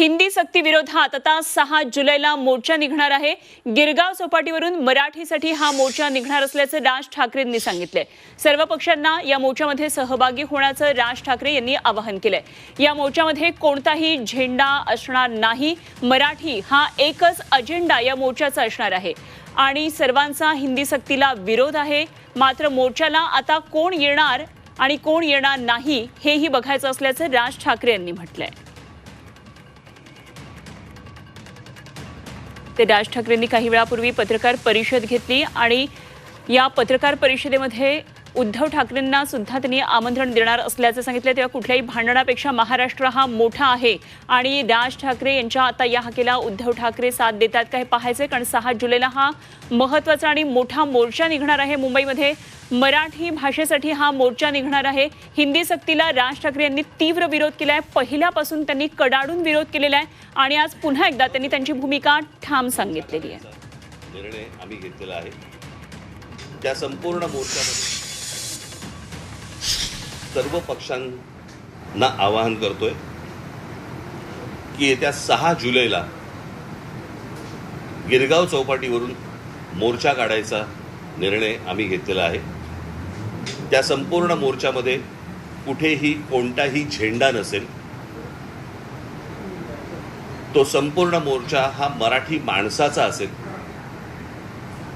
हिंदी सक्ती विरोधात आता सहा जुलैला मोर्चा निघणार आहे. गिरगाव चौपाटीवरून मराठीसाठी हा मोर्चा निघणार असल्याचं राज ठाकरेंनी सांगितलंय. सर्व पक्षांना या मोर्चामध्ये सहभागी होण्याचं राज ठाकरे यांनी आवाहन केलंय. या मोर्चामध्ये कोणताही झेंडा असणार नाही. मराठी हा एकच अजेंडा या मोर्चाचा असणार आहे. आणि सर्वांचा हिंदी सक्तीला विरोध आहे. मात्र मोर्चाला आता कोण येणार आणि कोण येणार नाही हेही बघायचं असल्याचं राज ठाकरे यांनी म्हटलंय. ते राज ठाकरेंनी काही वेळापूर्वी पत्रकार परिषद घेतली आणि या पत्रकार परिषदेमध्ये उद्धव ठाकरेंना सुद्धा त्यांनी आमंत्रण देणार असल्याचं सांगितलं. तेव्हा कुठल्याही भांडणापेक्षा महाराष्ट्र हा मोठा आहे. आणि राज ठाकरे यांच्या आता या हाकेला उद्धव ठाकरे साथ देतात. का हे पाहायचंय? कारण सहा जुलैला हा महत्त्वाचा आणि मोठा मोर्चा निघणार आहे मुंबईमध्ये. मराठी भाषेसाठी हा मोर्चा निघणार आहे. हिंदी सक्तीला राज ठाकरे यांनी तीव्र विरोध केला आहे पहिल्यापासून त्यांनी कडाडून विरोध केलेला आहे. आणि आज पुन्हा एकदा त्यांनी त्यांची भूमिका ठाम सांगितलेली आहे. निर्णय आम्ही घेतलेला आहे. त्या संपूर्ण मोर्चामध्ये सर्व पक्षांना आवाहन करतोय की येत्या सहा जुलैला गिरगाव चौपाटीवरून मोर्चा काढायचा निर्णय आम्ही घेतलेला आहे. त्या संपूर्ण मोर्चामध्ये कुठेही कोणताही झेंडा नसेल. तो संपूर्ण मोर्चा हा मराठी माणसाचा असेल.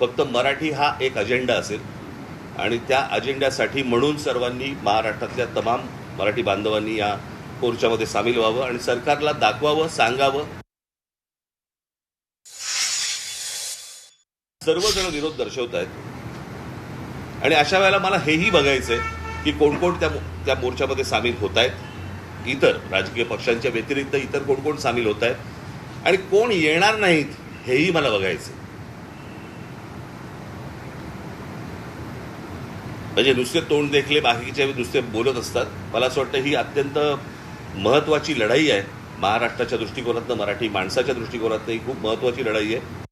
फक्त मराठी हा एक अजेंडा असेल. आणि त्या अजेंड्यासाठी म्हणून सर्वांनी महाराष्ट्रातल्या तमाम मराठी बांधवांनी या मोर्चामध्ये सामील व्हावं आणि सरकारला दाखवावं सांगावं. सर्वजण विरोध दर्शवत आहेत. आणि अशा वेळेला मला हेही बघायचंय की कोण कोण त्या त्या मोर्चामध्ये सामील होत आहेत इतर राजकीय पक्षांच्या व्यतिरिक्त इतर कोण कोण सामील होत आहेत आणि कोण येणार नाहीत हेही मला बघायचं म्हणजे नुसते तोंड देखले बाकीचे नुसते बोलत असतात. मला असं वाटतं ही अत्यंत महत्त्वाची लढाई आहे. महाराष्ट्राच्या दृष्टिकोनातनं मराठी माणसाच्या दृष्टिकोनातनं ही खूप महत्त्वाची लढाई आहे.